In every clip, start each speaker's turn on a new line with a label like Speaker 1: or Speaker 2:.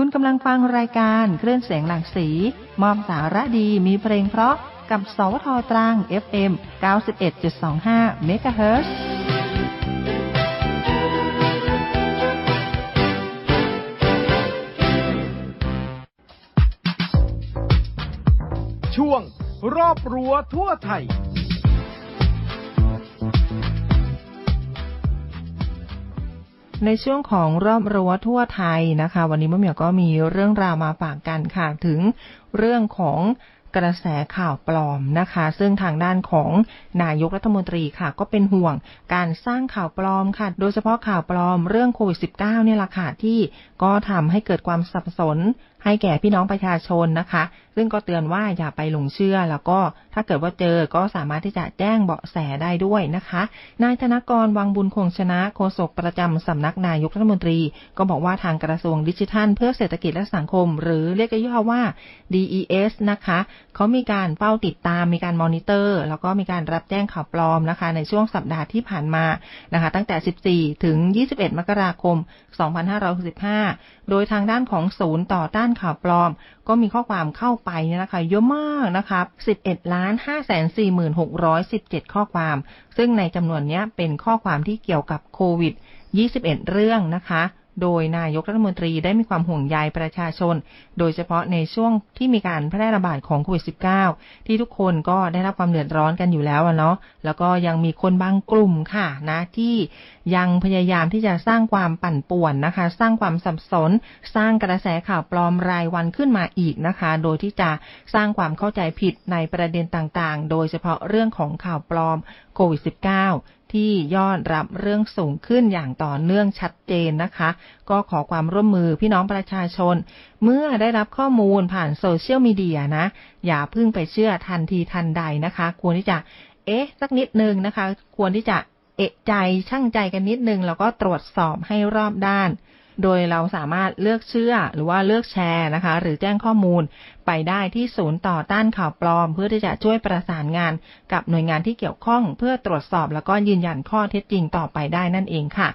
Speaker 1: คุณกำลังฟังรายการเคลื่อนเสียงหลากสี มอบสาระดีมีเพลงเพราะกับสวทตรัง FM 91.25เมกะเฮิรตซ์
Speaker 2: ช่วงรอบรั้วทั่วไทย
Speaker 1: ในช่วงของรอบรั้วทั่วไทยนะคะ วันนี้มะเหมียวก็มีเรื่องราวมาฝากกันค่ะถึงเรื่องของกระแสข่าวปลอมนะคะ ซึ่งทางด้านของนายกรัฐมนตรีค่ะ ก็เป็นห่วงการสร้างข่าวปลอมค่ะ โดยเฉพาะข่าวปลอมเรื่องโควิด -19 เนี่ยแหละค่ะที่ก็ทำให้เกิดความสับสนให้แก่พี่น้องประชาชนนะคะ ซึ่งก็เตือนว่าอย่าไปหลงเชื่อ แล้วก็ถ้าเกิดว่าเจอก็สามารถที่จะแจ้งเบาะแสได้ด้วยนะคะ นายธนกรวังบุญคงชนะโฆษกประจำสำนักนายกรัฐมนตรี ก็บอกว่าทางกระทรวงดิจิทัล เพื่อเศรษฐกิจและสังคม หรือเรียกย่อว่า DES นะคะเขามีการเฝ้าติดตามมีการมอนิเตอร์ แล้วก็มีการรับแจ้งข่าวปลอมนะคะ ในช่วงสัปดาห์ที่ผ่านมานะคะ ตั้งแต่ 14 ถึง 21 มกราคม 2565 โดยทางด้านของศูนย์ต่อต้านข่าวปลอม ก็มีข้อความเข้าไปนี่นะคะเยอะมากนะคะ11ล้าน5 4 6 1 7 ข้อความ ซึ่งในจำนวนนี้เป็นข้อความที่เกี่ยวกับโควิด 21 เรื่องนะคะ โดยนายกรัฐมนตรีได้มีความห่วงใยประชาชน โดยเฉพาะในช่วงที่มีการแพร่ระบาดของโควิด -19 ที่ทุกคนก็ได้รับความเดือดร้อนกันอยู่แล้วเนาะ แล้วก็ยังมีคนบางกลุ่มค่ะนะที่ยังพยายามที่จะสร้างความปั่นป่วนนะคะ สร้างความสับสน สร้างกระแสข่าวปลอมรายวันขึ้นมาอีกนะคะ โดยที่จะสร้างความเข้าใจผิดในประเด็นต่างๆ โดยเฉพาะเรื่องของข่าวปลอมโควิด -19 ที่ยอดรับเรื่องสูงขึ้นอย่างต่อเนื่องชัดเจนนะคะ ก็ขอความร่วมมือพี่น้องประชาชน เมื่อได้รับข้อมูลผ่านโซเชียลมีเดียนะ อย่าเพิ่งไปเชื่อทันทีทันใดนะคะ ควรที่จะ เอ๊ะ สักนิดนึงนะคะ ควรที่จะเอะใจช่างใจกันนิดนึง แล้วก็ตรวจสอบให้รอบด้าน โดยเราสามารถเลือกเชื่อหรือว่าเลือกแชร์นะคะ หรือแจ้งข้อมูลไปได้ที่ศูนย์ต่อต้านข่าวปลอม เพื่อที่จะช่วยประสานงานกับหน่วยงานที่เกี่ยวข้อง เพื่อตรวจสอบแล้วก็ยืนยันข้อเท็จจริงต่อไปได้นั่นเองค่ะ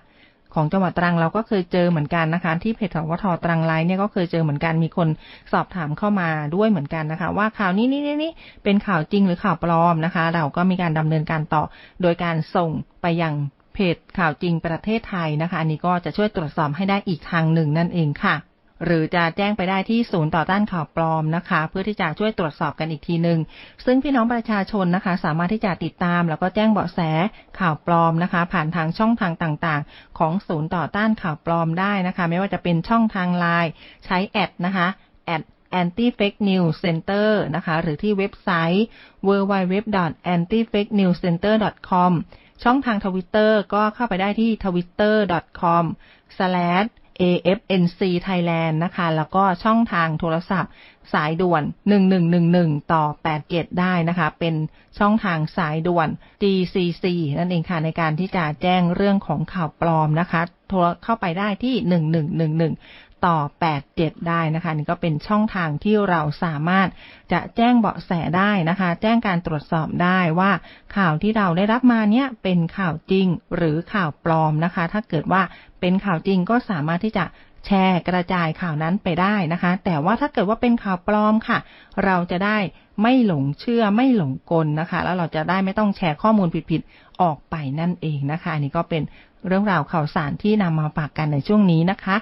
Speaker 1: ของจังหวัดตรังเราก็เคยเจอเหมือนกันนะคะ ที่เพจสวทตรังไลน์เนี่ยก็เคยเจอเหมือนกันมีคนสอบถามเข้ามาด้วยเหมือนกันนะคะ ว่าข่าวนี้นี่นี่นี่เป็นข่าวจริงหรือข่าวปลอมนะคะ เราก็มีการดำเนินการต่อโดยการส่งไปยัง เพจข่าวจริงประเทศไทยนะคะ อันนี้ก็จะช่วยตรวจสอบให้ได้อีกทางหนึ่งนั่นเองค่ะ หรือจะแจ้งไปได้ที่ศูนย์ต่อต้านข่าวปลอมนะคะ เพื่อที่จะช่วยตรวจสอบกันอีกทีหนึ่งซึ่งพี่น้องประชาชนนะคะ สามารถที่จะติดตาม แล้วก็แจ้งเบาะแสข่าวปลอมนะคะ ผ่านทางช่องทางต่างๆ ของศูนย์ต่อต้านข่าวปลอมได้นะคะ ไม่ว่าจะเป็นช่องทางไลน์ใช้แอดนะคะแอด anti fake news center นะคะ หรือที่เว็บไซต์ www.antifakenewscenter.com ช่องทางทวิตเตอร์ก็เข้าไปได้ที่ twitter.com afnc thailand นะคะ แล้วก็ช่องทางโทรศัพท์ สายด่วน 1111 ต่อ 87 ได้นะคะ เป็นช่องทางสายด่วน GCC นั่นเองค่ะ ในการที่จะแจ้งเรื่องของข่าวปลอมนะคะ โทรเข้าไปได้ที่ 1111ต่อ 87 ได้นะคะ นี่ก็เป็นช่องทางที่เราสามารถจะแจ้งเบาะแสได้นะคะ แจ้งการตรวจสอบได้ว่าข่าวที่เราได้รับมาเนี่ยเป็นข่าวจริงหรือข่าวปลอมนะคะ ถ้าเกิดว่าเป็นข่าวจริงก็สามารถที่จะ แชร์กระจายข่าวนั้นไปได้นะคะ แต่ว่าถ้าเกิดว่าเป็นข่าวปลอมค่ะ เราจะได้ไม่หลงเชื่อไม่หลงกลนะคะ แล้วเราจะได้ไม่ต้องแชร์ข้อมูลผิดๆออกไปนั่นเองนะคะ อันนี้ก็เป็นเรื่องราวข่าวสารที่นำมาฝากกันในช่วงนี้นะคะ